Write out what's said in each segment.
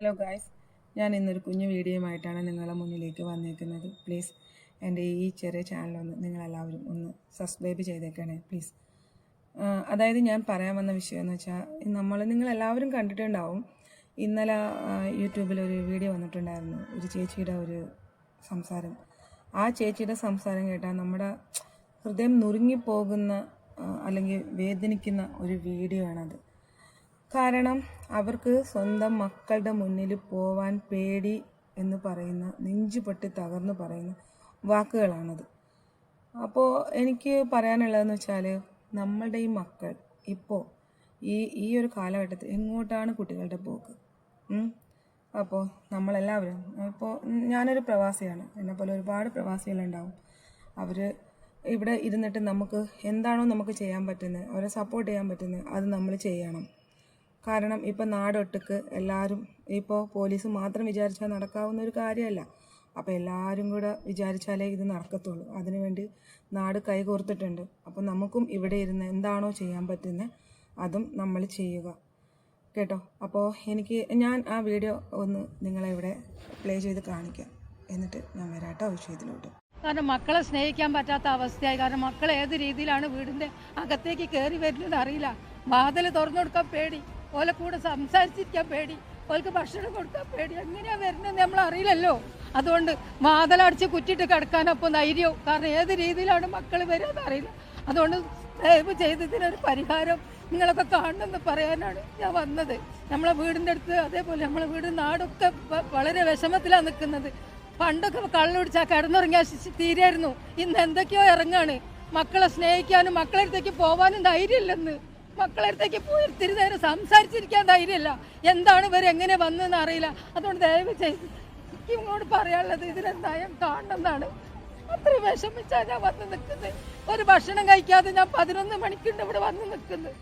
Hello guys ഞാൻ ഇന്നൊരു കുഞ്ഞു വീഡിയോയുമായിട്ടാണ് നിങ്ങളുടെ മുന്നിലേക്ക് വന്നിരിക്കുന്നത് പ്ലീസ് എന്റെ ഈ ചെറിയ ചാനലൊന്ന് നിങ്ങളെല്ലാവരും ഒന്ന് സബ്സ്ക്രൈബ് ചെയ്തേക്കണേ പ്ലീസ് അതായത് ഞാൻ പറയാൻ വന്ന വിഷയം എന്ന് വെച്ചാൽ നമ്മൾ നിങ്ങളെല്ലാവരും കണ്ടിട്ടുണ്ടാവും. ഇന്നലെ യൂട്യൂബിൽ ഒരു വീഡിയോ വന്നിട്ടുണ്ടായിരുന്നു. ഒരു ചേച്ചിയുടെ ഒരു സംസാരം. ആ ചേച്ചിയുടെ സംസാരം കേട്ടാൽ നമ്മുടെ ഹൃദയം നുറുങ്ങിപ്പോകുന്ന അല്ലെങ്കിൽ വേദനിക്കുന്ന ഒരു വീഡിയോ ആണത്. കാരണം അവർക്ക് സ്വന്തം മക്കളുടെ മുന്നിൽ പോവാൻ പേടി എന്ന് പറയുന്ന നെഞ്ചു പൊട്ടി തകർന്നു പറയുന്ന വാക്കുകളാണത്. അപ്പോൾ എനിക്ക് പറയാനുള്ളതെന്ന് വെച്ചാൽ നമ്മളുടെ ഈ മക്കൾ ഇപ്പോൾ ഈ ഈ ഒരു കാലഘട്ടത്തിൽ എങ്ങോട്ടാണ് കുട്ടികളുടെ പോക്ക്? അപ്പോൾ നമ്മളെല്ലാവരും ഇപ്പോൾ ഞാനൊരു പ്രവാസിയാണ്. എന്നെപ്പോലെ ഒരുപാട് പ്രവാസികളുണ്ടാവും. അവർ ഇവിടെ ഇരുന്നിട്ട് നമുക്ക് എന്താണോ നമുക്ക് ചെയ്യാൻ പറ്റുന്നത് അവരെ സപ്പോർട്ട് ചെയ്യാൻ പറ്റുന്നത് അത് നമ്മൾ ചെയ്യണം. കാരണം ഇപ്പം നാടൊട്ടുക്ക് എല്ലാവരും ഇപ്പോൾ പോലീസ് മാത്രം വിചാരിച്ചാൽ നടക്കാവുന്ന ഒരു കാര്യമല്ല അപ്പോൾ എല്ലാവരും കൂടെ വിചാരിച്ചാലേ ഇത് നടക്കത്തുള്ളൂ. അതിനുവേണ്ടി നാട് കൈകോർത്തിട്ടുണ്ട് അപ്പോൾ നമുക്കും ഇവിടെ ഇരുന്ന് എന്താണോ ചെയ്യാൻ പറ്റുന്നത് അതും നമ്മൾ ചെയ്യുക. കേട്ടോ? അപ്പോൾ എനിക്ക് ഞാൻ ആ വീഡിയോ ഒന്ന് നിങ്ങളെ ഇവിടെ പ്ലേ ചെയ്ത് കാണിക്കാം. എന്നിട്ട് ഞാൻ വരാട്ടോ വിഷയത്തിലോട്ട്. കാരണം മക്കളെ സ്നേഹിക്കാൻ പറ്റാത്ത അവസ്ഥയായി. കാരണം മക്കൾ ഏത് രീതിയിലാണ് വീടിന്റെ അകത്തേക്ക് കയറി വരുന്നത് അറിയില്ല. വാതിൽ തുറന്നു കൊടുക്കാൻ പേടി. ഓലെ കൂടെ സംസാരിച്ചിരിക്കാൻ പേടി ഓൾക്ക് ഭക്ഷണം കൊടുക്കാൻ പേടി എങ്ങനെയാ വരുന്നത് നമ്മൾ അറിയില്ലല്ലോ. അതുകൊണ്ട് മാതലടിച്ച് കുറ്റിട്ട് കിടക്കാനൊപ്പം ധൈര്യവും കാരണം ഏത് രീതിയിലാണ് മക്കൾ വരിക അറിയില്ല. അതുകൊണ്ട് ദയവ് ചെയ്ത് ഇതിനൊരു പരിഹാരം നിങ്ങളൊക്കെ കാണണമെന്ന് പറയാനാണ് ഞാൻ വന്നത്. നമ്മളെ വീടിന്റെ അടുത്ത് അതേപോലെ നമ്മളെ വീട് നാടൊക്കെ വളരെ വിഷമത്തിലാണ് നിൽക്കുന്നത്. പണ്ടൊക്കെ കള്ളു പിടിച്ചാൽ കിടന്നുറങ്ങിയാൽ തീരായിരുന്നു. ഇന്ന് എന്തൊക്കെയോ ഇറങ്ങാണ്. മക്കളെ സ്നേഹിക്കാനും മക്കളെ അടുത്തേക്ക് പോകാനും ധൈര്യമില്ലെന്ന്. മക്കളെ അടുത്തേക്ക് പോയി ഇത്തിരി നേരം സംസാരിച്ചിരിക്കാൻ ധൈര്യമില്ല. എന്താണ് ഇവർ എങ്ങനെ വന്നതെന്ന് അറിയില്ല. അതുകൊണ്ട് ദയവ് ചെയ്ത് എനിക്ക് ഇങ്ങോട്ട് പറയാനുള്ളത് ഇതിനെന്തായാലും കാണണമെന്നാണ്. അത്രയും വിഷമിച്ചാ ഞാൻ വന്ന് നിൽക്കുന്നത്. ഒരു ഭക്ഷണം കഴിക്കാതെ ഞാൻ പതിനൊന്ന് മണിക്കുണ്ട് ഇവിടെ വന്ന് നിൽക്കുന്നത്.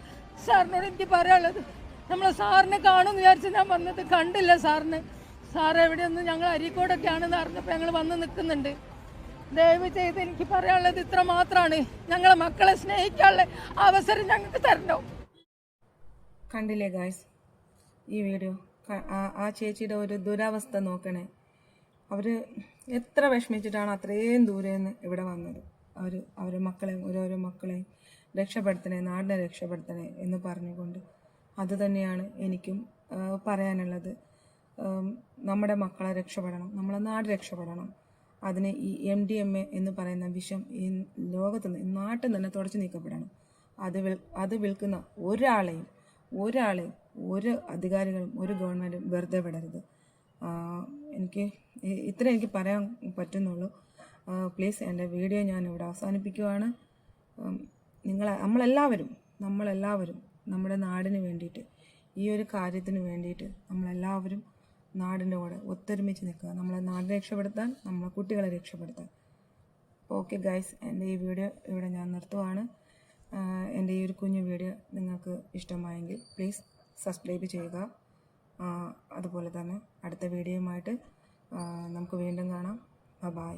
സാറിനോട് എനിക്ക് പറയാനുള്ളത് നമ്മളെ സാറിനെ കാണുമെന്ന് വിചാരിച്ച് ഞാൻ വന്നത് കണ്ടില്ല സാറിന്. സാർ എവിടെയൊന്ന് ഞങ്ങൾ അരീക്കോടൊക്കെ ആണെന്ന് അറിഞ്ഞപ്പോൾ ഞങ്ങൾ വന്ന് നിൽക്കുന്നുണ്ട്. ദയവ് ചെയ്ത് എനിക്ക് പറയാനുള്ളത് ഇത്ര മാത്രമാണ് ഞങ്ങളെ മക്കളെ സ്നേഹിക്കാനുള്ള അവസരം ഞങ്ങൾക്ക് തരണം? കണ്ടില്ലേ ഗായ്സ് ഈ വീഡിയോ ആ- ചേച്ചിയുടെ ഒരു ദുരവസ്ഥ നോക്കണേ. അവർ എത്ര വിഷമിച്ചിട്ടാണ് അത്രയും ദൂരെ നിന്ന് ഇവിടെ വന്നത്? അവർ അവരെ മക്കളെയും ഓരോരോ മക്കളെയും രക്ഷപ്പെടുത്തണേ നാടിനെ രക്ഷപ്പെടുത്തണേ എന്ന് പറഞ്ഞുകൊണ്ട്. അത് തന്നെയാണ് എനിക്കും പറയാനുള്ളത്. നമ്മുടെ മക്കളെ രക്ഷപ്പെടണം നമ്മളെ നാട് രക്ഷപ്പെടണം. അതിന് ഈ എം ഡി എം എ എന്ന് പറയുന്ന വിഷം ഈ ലോകത്ത് നിന്ന് നാട്ടിൽ തന്നെ തുടച്ചു നീക്കപ്പെടണം. അത് വിൽ അത് വിൽക്കുന്ന ഒരാളെയും ഒരാളെയും ഒരു അധികാരികളും ഒരു ഗവൺമെന്റും വെറുതെ വിടരുത്. എനിക്ക് ഇത്ര എനിക്ക് പറയാൻ പറ്റുന്നുള്ളൂ. പ്ലീസ് എന്റെ വീഡിയോ ഞാൻ ഇവിടെ അവസാനിപ്പിക്കുവാണ് നിങ്ങൾ നമ്മളെല്ലാവരും നമ്മളെല്ലാവരും നമ്മുടെ നാടിന് വേണ്ടിയിട്ട് ഈ ഒരു കാര്യത്തിന് വേണ്ടിയിട്ട് നമ്മളെല്ലാവരും നാടിന്റെ കൂടെ ഒത്തൊരുമിച്ച് നിൽക്കുക. നമ്മളെ നാട് രക്ഷപ്പെടുത്താൻ നമ്മളെ കുട്ടികളെ രക്ഷപ്പെടുത്താൻ. ഓക്കെ ഗൈസ് എന്റെ ഈ വീഡിയോ ഇവിടെ ഞാൻ നിർത്തുവാണ്. എന്റെ ഈ ഒരു കുഞ്ഞു വീഡിയോ നിങ്ങൾക്ക് ഇഷ്ടമായെങ്കിൽ പ്ലീസ് സബ്സ്ക്രൈബ് ചെയ്യുക. അതുപോലെ തന്നെ അടുത്ത വീഡിയോയുമായിട്ട് നമുക്ക് വീണ്ടും കാണാം. ബൈ